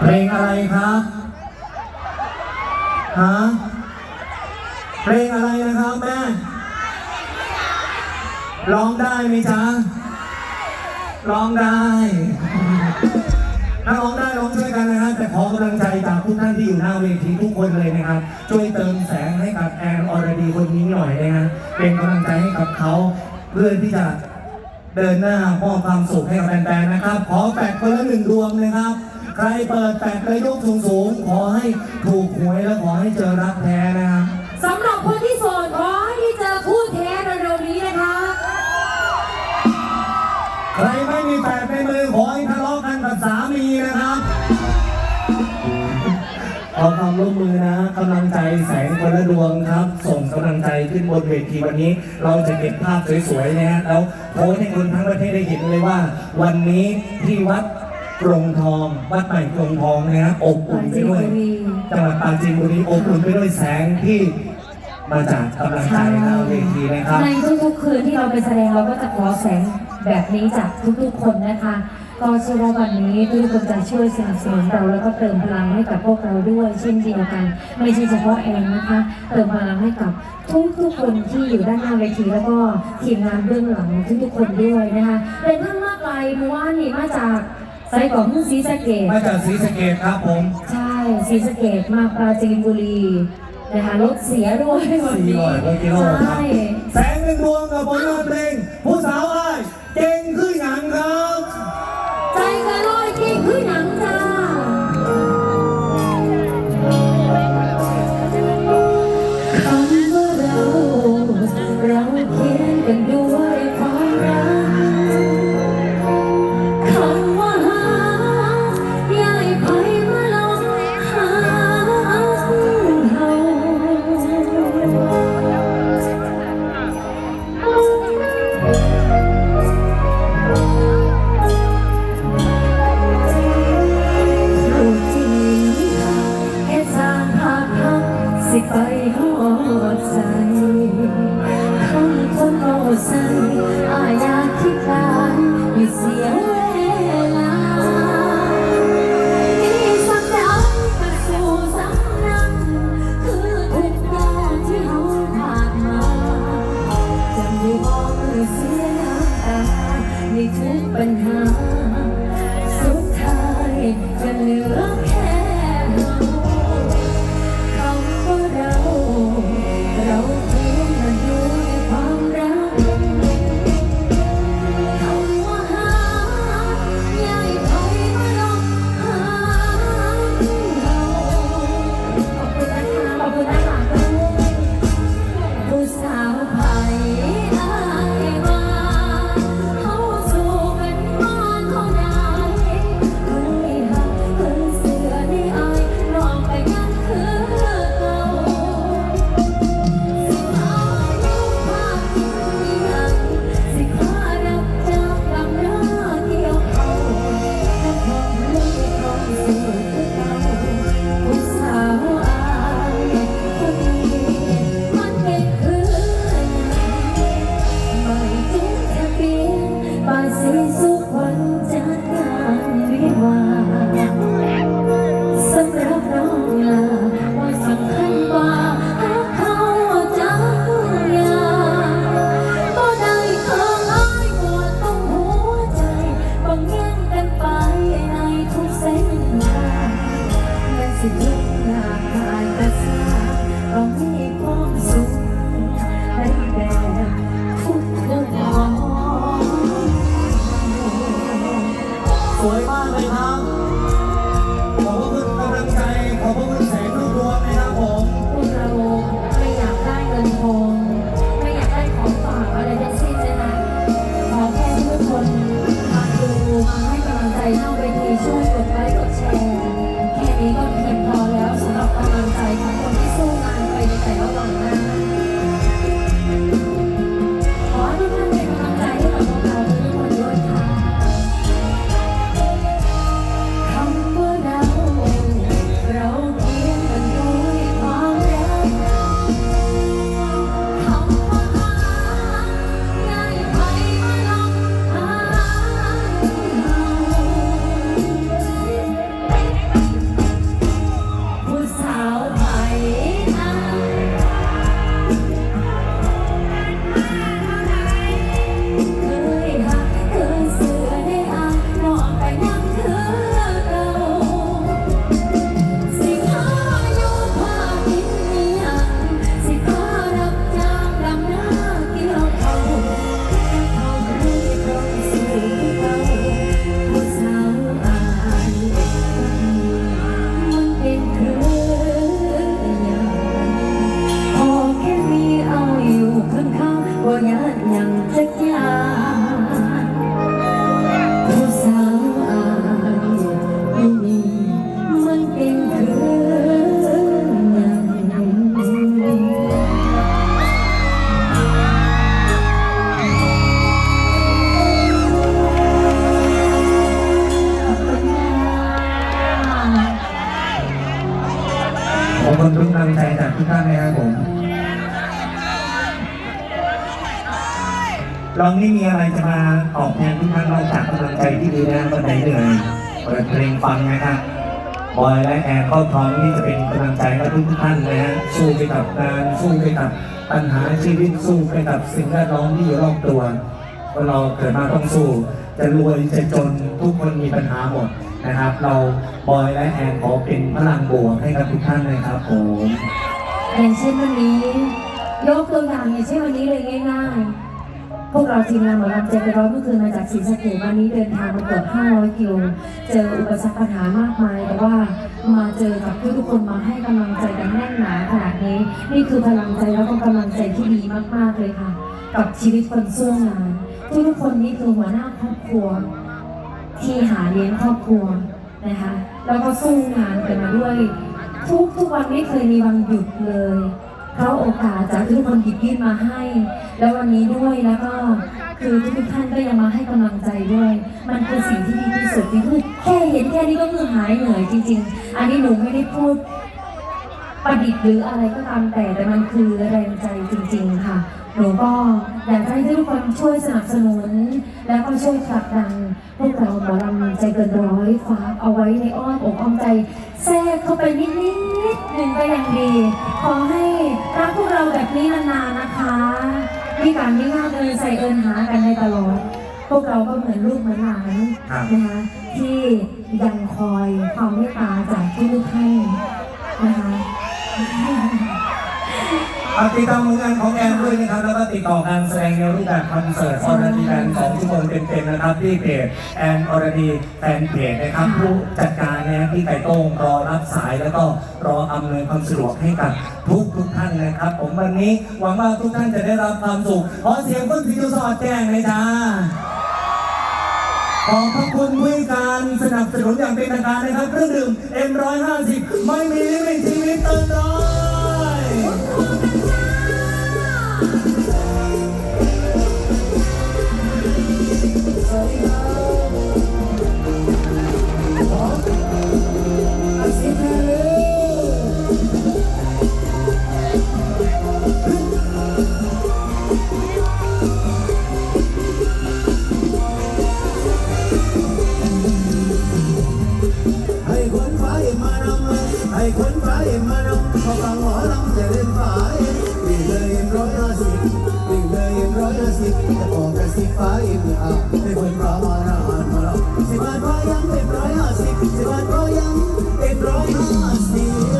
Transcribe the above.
เพลงอะไรครับ ฮะ เพลงอะไรนะครับแม่ ร้องได้ไหมจ๊ะ ร้องได้ ถ้าร้องได้ร้องช่วยกันนะครับแต่ขอกำลังใจจากทุกท่านที่อยู่หน้าเวทีทุกคนเลยนะครับ ช่วยเติมแสงให้กับแอนอรดีคนนี้หน่อยนะฮะ เป็นกำลังใจให้กับเขาเพื่อที่จะเดินหน้ามอบความสุขให้กับแฟนๆนะครับ ขอแปดคนละหนึ่งดวงนะครับ ใครเปิดแปดเลยยกสูงๆขอให้ถูกหวยและขอให้เจอรักแท้นะครับสำหรับคนที่โสดขอให้เจอคู่แท้เร็วๆนี้นะคะ ใครไม่มีแฟนในมือขอให้ทะเลาะกันกับสามีนะครับขอความร่วมมือนะกำลังใจแสงคนละดวงครับ ส่งกำลังใจขึ้นบนเวทีวันนี้ เราจะเก็บภาพสวยๆนะฮะแล้วโพสต์ให้คนทั้งประเทศได้เห็นเลยว่า วันนี้ที่วัด กรงทองวัดใหม่กรงทองนะฮะอบอุ่นไปด้วยจังหวัดปราจีนบุรีอบอุ่นไปด้วยแสงที่มาจากกำลังใจหน้าเวทีนะครับ ในทุกๆคืนที่เราไปแสดงเราก็จะขอแสงแบบนี้จากทุกๆคนนะคะก็เชื่อว่าวันนี้ทุกคนจะช่วยสนับสนุนเราแล้วก็เติมพลังให้กับพวกเราด้วย เช่นเดียวกัน ไม่ใช่เฉพาะแอนนะคะ เติมพลังให้กับทุกๆคนที่อยู่ด้านหน้าเวทีแล้วก็ทีมงานเบื้องหลังทุกๆคนด้วยนะคะเป็นท่านมากไกลเมื่อวานนี้มาจาก ไซต์ของศรีสะเกดมาจากศรีสะเกดครับผมใช่ศรีสะเกดมาปราจีนบุรีนะคะรถเสียด้วยวันนี้400กว่ากิโลครับใช่ แสงหนึ่งดวงกับผลงานเพลงผู้สาวอ้า อกเลยเสียน้ำตาในทุกปัญหา สุดท้ายจะเหลือ ก ท่านนะครับผมลองนี่มีอะไรจะมาตอบแทนทุกท่านนอกจากกำลังใจที่ดีนะวันไหนเหนื่อยเปิดเพลงฟังนะครับบอยและแอนก็พร้อมที่จะเป็นกำลังใจกับทุกท่านนะฮะสู้ไปกับงานสู้ไปกับปัญหาชีวิตสู้ไปกับสิ่งแวดล้อมที่อยู่รอบตัวคนเราเกิดมาต้องสู้ จะรวยจะจนทุกคนมีปัญหาหมดนะครับ เราบอยและแอนขอเป็นพลังบวกให้กับทุกท่านเลยครับผม อย่างเช่นวันนี้ ยกตัวอย่างอย่างเช่นวันนี้เลยง่ายๆ พวกเราทีมงานหมอลำใจไปร้อยเมื่อคืนมาจากศรีสะเกษวันนี้เดินทางมาเกือบ500กิโลเจออุปสรรคปัญหามากมาย แต่ว่ามาเจอกับทุกๆคนมาให้กำลังใจกันแน่นหนาขนาดนี้ นี่คือพลังใจแล้วก็กำลังใจที่ดีมากๆเลยค่ะ กับชีวิตคนสู้งานทุกๆคนนี้คือหัวหน้าครอบครัว ที่หาเลี้ยงครอบครัวนะคะแล้วก็สู้งานกันมาด้วย ทุกทุกวันไม่เคยมีวันหยุดเลยเพราะโอกาสจากทุกคนหยิบยื่นมาให้ แล้ววันนี้ด้วยแล้วก็คือทุกท่านก็ยังมาให้กำลังใจด้วย มันคือสิ่งที่ดีที่สุดที่คือแค่เห็นแค่นี้ก็คือหายเหนื่อยจริง ๆ อันนี้หนูไม่ได้พูดประดิษฐ์หรืออะไรก็ตามแต่แต่มันคือแรงใจจริง ๆ ค่ะ หนูก็อยากให้ทุกคนช่วยสนับสนุน แล้วก็ช่วยผลักดันพวกเราหมอลำใจเกินร้อยฟ้ากเอาไว้ในอ้อมอกอ้อมใจ แทรกเข้าไปนิดๆหนึ่งก็ยังดี ขอให้รักพวกเราแบบนี้นานๆนะคะมีการมีงานเลยใส่เอินหากันในตลอด พวกเราก็เหมือนลูกเหมือนหลานนะคะที่ยังคอยความเมตตาจากทุกๆท่านนะคะ อาติดตามผลงานของแอนด้วยนะครับแล้วก็ติดต่อการแสดงในรูปแบบคอนเสิร์ตออร์ดีแบนสองชั่วโมงเต็มๆนะครับที่เพจแอนออร์ดีแฟนเพจนะครับผู้จัดการนี่ยที่ไก่โต้งรอรับสายแล้วก็รออำนวยความสะดวกให้กับทุกทุกๆท่านนะครับ ผมวันนี้หวังว่าทุกท่านจะได้รับความสุขขอเสียงคนที่สอดแจ้งเลยจ้าขอบพระคุณผู้ให้การสนับสนุนอย่างเป็นทางการนะครับเครื่องดื่ม M150 ไม่มีลิมิตชีวิตเติมร้อย ร้อยห้าสิบวิ่งเลยยังร้อยห้าสิบจะบอกกระสิบฟ้าเอ็มอะให้คนฟ้ามาหน้าอ่านมาแล้วสิบบาทพอยังเป็นร้อยห้าสิบสิบบาทพอยังเป็นร้อยห้าสิบ